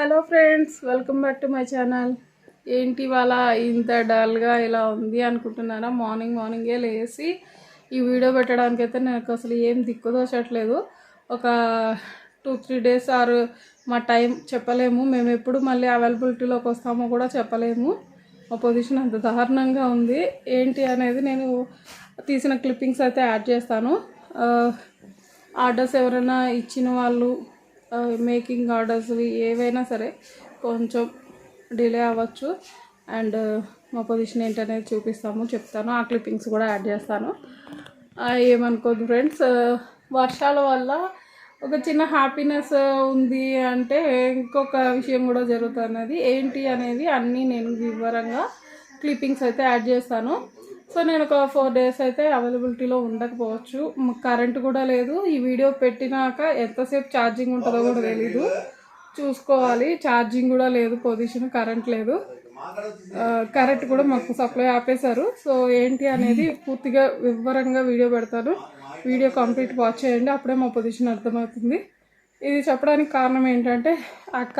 Hello friends welcome back to my channel. ఏంటి ఇవాళ ఇంత డల్గా ఇలా ఉంది అనుకుంటున్నారా? మార్నింగ్ మార్నింగే లేచి ఈ వీడియో పెట్టడానికి అయితే నాకు అసలు ఏం దిక్కుదోచట్లేదు ఒక టూ త్రీ డేస్ ఆర్ మా టైం చెప్పలేము. మేము ఎప్పుడు మళ్ళీ అవైలబిలిటీలోకి వస్తామో కూడా చెప్పలేము. మా పొజిషన్ అంత దారుణంగా ఉంది. ఏంటి అనేది నేను తీసిన క్లిప్పింగ్స్ అయితే యాడ్ చేస్తాను. ఆర్డర్స్ ఎవరైనా ఇచ్చిన వాళ్ళు మేకింగ్ ఆర్డర్స్ ఏవైనా సరే కొంచెం డిలే అవ్వచ్చు. అండ్ uh, మా పొజిషన్ ఏంటనేది చూపిస్తాము చెప్తాను. ఆ క్లిప్పింగ్స్ కూడా యాడ్ చేస్తాను. ఏమనుకోదు ఫ్రెండ్స్ వర్షాల వల్ల ఒక చిన్న హ్యాపీనెస్ ఉంది అంటే ఇంకొక విషయం కూడా జరుగుతున్నది. ఏంటి అనేది అన్నీ నేను వివరంగా క్లిప్పింగ్స్ అయితే యాడ్ చేస్తాను. సో నేను ఒక ఫోర్ డేస్ అయితే అవైలబిలిటీలో ఉండకపోవచ్చు. కరెంట్ కూడా లేదు. ఈ వీడియో పెట్టినాక ఎంతసేపు ఛార్జింగ్ ఉంటుందో కూడా తెలీదు. చూసుకోవాలి. ఛార్జింగ్ కూడా లేదు. పొజిషన్ కరెంట్ లేదు. కరెంట్ కూడా మాకు సప్లై ఆపేశారు. సో ఏంటి అనేది పూర్తిగా వివరంగా వీడియో పెడతాను. వీడియో కంప్లీట్ వాచ్ చేయండి. అప్పుడే మా పొజిషన్ అర్థమవుతుంది. ఇది చెప్పడానికి కారణం ఏంటంటే అక్క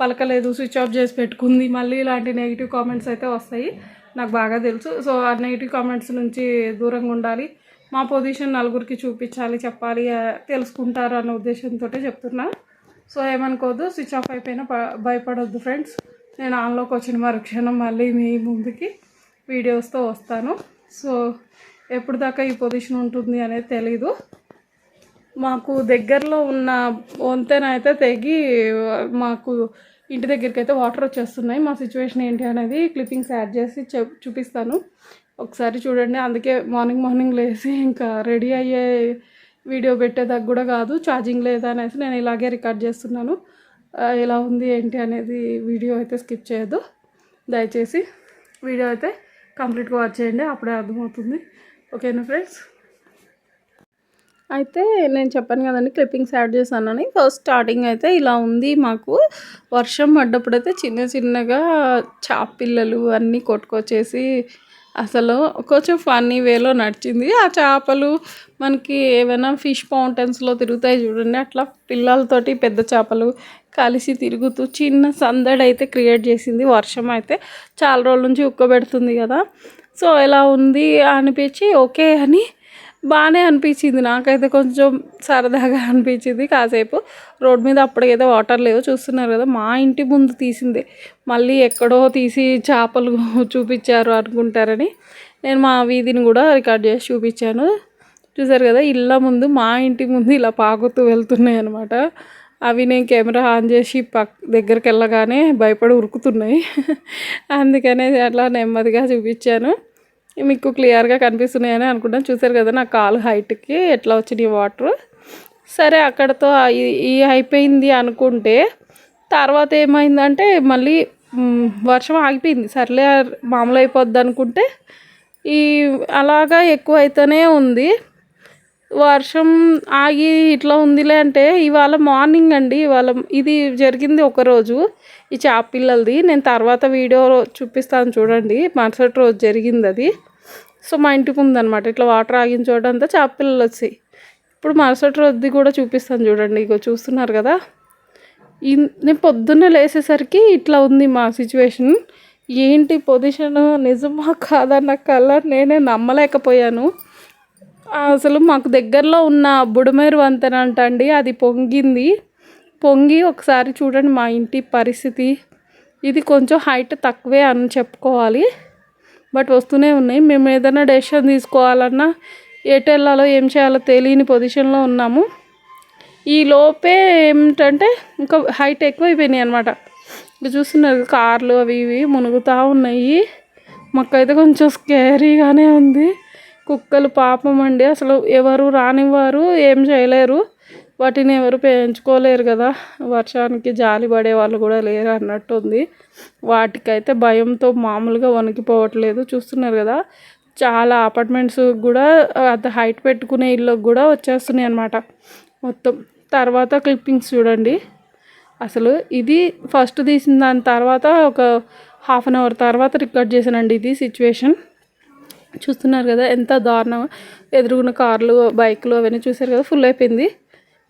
పలకలేదు స్విచ్ ఆఫ్ చేసి పెట్టుకుంది. మళ్ళీ ఇలాంటి నెగిటివ్ కామెంట్స్ అయితే వస్తాయి. నాకు బాగా తెలుసు. సో ఆ నెగిటివ్ కామెంట్స్ నుంచి దూరంగా ఉండాలి. మా పొజిషన్ నలుగురికి చూపించాలి చెప్పాలి తెలుసుకుంటారు అన్న ఉద్దేశంతో చెప్తున్నా. సో ఏమనుకోవద్దు స్విచ్ ఆఫ్ అయిపోయినా భయపడవద్దు భయపడొద్దు ఫ్రెండ్స్. నేను ఆన్లోకి వచ్చిన మరుక్షణం మళ్ళీ మీ ముందుకి వీడియోస్తో వస్తాను. సో ఎప్పుడు దాకా ఈ పొజిషన్ ఉంటుంది అనేది తెలీదు. మాకు దగ్గరలో ఉన్న వంతెన అయితే తెగి మాకు ఇంటి దగ్గరికి అయితే వాటర్ వచ్చేస్తున్నాయి. మా సిచ్యువేషన్ ఏంటి అనేది క్లిప్పింగ్స్ యాడ్ చేసి చూపిస్తాను. ఒకసారి చూడండి. అందుకే మార్నింగ్ మార్నింగ్ లేచి ఇంకా రెడీ అయ్యే వీడియో పెట్టేదాకా కూడా కాదు. ఛార్జింగ్ లేదా అనేసి నేను ఇలాగే రికార్డ్ చేస్తున్నాను. ఎలా ఉంది ఏంటి అనేది వీడియో అయితే స్కిప్ చేయొద్దు. దయచేసి వీడియో అయితే కంప్లీట్గా వాచ్ చేయండి. అప్పుడే అర్థమవుతుంది. ఓకేనా ఫ్రెండ్స్? అయితే నేను చెప్పాను కదండి క్లిప్పింగ్స్ యాడ్ చేశానని. ఫస్ట్ స్టార్టింగ్ అయితే ఇలా ఉంది మాకు. వర్షం పడ్డప్పుడైతే చిన్న చిన్నగా చాప పిల్లలు అన్నీ కొట్టుకొచ్చేసి అసలు కొంచెం ఫన్నీ వేలో నడిచింది. ఆ చేపలు మనకి ఏమైనా ఫిష్ ఫౌంటైన్స్లో తిరుగుతాయి చూడండి అట్లా పిల్లలతోటి పెద్ద చేపలు కలిసి తిరుగుతూ చిన్న సందడి అయితే క్రియేట్ చేసింది వర్షం అయితే. చాలా రోజుల నుంచి ఉక్కబెడుతుంది కదా. సో ఎలా ఉంది? అనిపించి ఓకే అని బాగానే అనిపించింది. నాకైతే కొంచెం సరదాగా అనిపించింది. కాసేపు రోడ్ మీద అప్పటికైతే వాటర్ లేవు. చూస్తున్నారు కదా మా ఇంటి ముందు తీసిందే. మళ్ళీ ఎక్కడో తీసి చేపలు చూపించారు అనుకుంటారని నేను మా వీధిని కూడా రికార్డ్ చేసి చూపించాను. చూసారు కదా ఇళ్ళ ముందు మా ఇంటి ముందు ఇలా పాకుతూ వెళ్తున్నాయి అనమాట అవి నేను కెమెరా ఆన్ చేసి పక్ దగ్గరికి వెళ్ళగానే భయపడి ఉరుకుతున్నాయి. అందుకనే అట్లా నెమ్మదిగా చూపించాను. మీకు క్లియర్గా కనిపిస్తున్నాయని అనుకుంటాను చూసారు కదా నా కాలు హైట్కి ఎట్లా వచ్చినాయి వాటర్. సరే అక్కడతో ఈ- అయిపోయింది అనుకుంటే తర్వాత ఏమైందంటే మళ్ళీ వర్షం ఆగిపోయింది. సర్లే మామూలు అయిపోద్ది అనుకుంటే ఈ అలాగా ఎక్కువ అయితేనే ఉంది. వర్షం ఆగి ఇట్లా ఉందిలే అంటే ఇవాళ మార్నింగ్ అండి ఇవాళ ఇది జరిగింది ఒకరోజు ఈ చేప పిల్లలది. నేను తర్వాత వీడియో చూపిస్తాను చూడండి. మరుసటి రోజు జరిగింది అది. సో మా ఇంటి ముందు ఇట్లా వాటర్ ఆగిన చోట అంతా చేప పిల్లలు వచ్చాయి ఇప్పుడు మరుసటి రోజుది కూడా చూపిస్తాను చూడండి. ఇగో చూస్తున్నారు కదా. నేను పొద్దున్నే లేసేసరికి ఇట్లా ఉంది మా సిచ్యువేషన్. ఏంటి పొజిషన్? నిజమా కాదన్న కలర్ నేనే నమ్మలేకపోయాను. అసలు మాకు దగ్గరలో ఉన్న బుడమేరు వంతెన అంట అండి అది పొంగింది. పొంగి ఒకసారి చూడండి మా ఇంటి పరిస్థితి. ఇది కొంచెం హైట్ తక్కువే అని చెప్పుకోవాలి. బట్ వస్తూనే ఉన్నాయి. మేము ఏదైనా డెసిషన్ తీసుకోవాలన్నా ఎటు వెళ్ళాలో ఏం చేయాలో తెలియని పొజిషన్లో ఉన్నాము. ఈ లోపే ఏమిటంటే ఇంకా హైట్ ఎక్కువైపోయినాయి అనమాట ఇక చూస్తున్నారు కార్లు అవి ఇవి మునుగుతూ ఉన్నాయి. మాకైతే కొంచెం స్కేరీగానే ఉంది. కుక్కలు పాపం అండి. అసలు ఎవరు రానివ్వరు ఏం చేయలేరు. వాటిని ఎవరు పెంచుకోలేరు కదా. వర్షానికి జాలి పడే వాళ్ళు కూడా లేరు అన్నట్టుంది వాటికైతే భయంతో మామూలుగా వణికిపోవట్లేదు. చూస్తున్నారు కదా చాలా అపార్ట్మెంట్స్ కూడా అంత హైట్ పెట్టుకునే ఇళ్ళకు కూడా వచ్చేస్తున్నాయి అనమాట మొత్తం తర్వాత క్లిప్పింగ్స్ చూడండి. అసలు ఇది ఫస్ట్ తీసిన దాని తర్వాత ఒక హాఫ్ అన్ అవర్ తర్వాత రికార్డ్ చేశానండి ఇది సిచ్యువేషన్. చూస్తున్నారు కదా ఎంత దారుణం. ఎదురుగున్న కార్లు బైక్లు అవన్నీ చూసారు కదా ఫుల్ అయిపోయింది.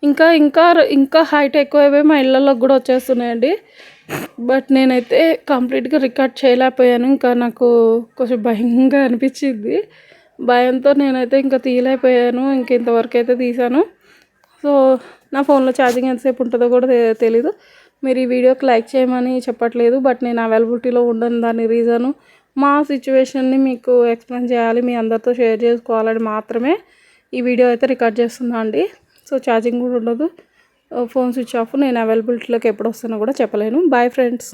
ఇంకా ఇంకా ఇంకా హైట్ ఎక్కువ అయిపోయి మా ఇళ్ళలోకి కూడా వచ్చేస్తున్నాయండి. బట్ నేనైతే కంప్లీట్గా రికార్డ్ చేయలేకపోయాను. ఇంకా నాకు కొంచెం భయంగా అనిపించింది. భయంతో నేనైతే ఇంకా తీయలేకపోయాను. ఇంక ఇంతవరకు అయితే తీసాను సో నా ఫోన్లో ఛార్జింగ్ ఎంతసేపు ఉంటుందో కూడా తెలీదు. మీరు ఈ వీడియోకి లైక్ చేయమని చెప్పట్లేదు. బట్ నేను అవైలబిలిటీలో ఉండను దాని రీజను మా సిచ్యువేషన్ని మీకు ఎక్స్ప్లెయిన్ చేయాలి మీ అందరితో షేర్ చేసుకోవాలని మాత్రమే ఈ వీడియో అయితే రికార్డ్ చేస్తున్నా అండి. సో ఛార్జింగ్ కూడా ఉండదు. ఫోన్ స్విచ్ ఆఫ్ నేను అవైలబిలిటీలోకి ఎప్పుడు వస్తానో కూడా చెప్పలేను. Bye friends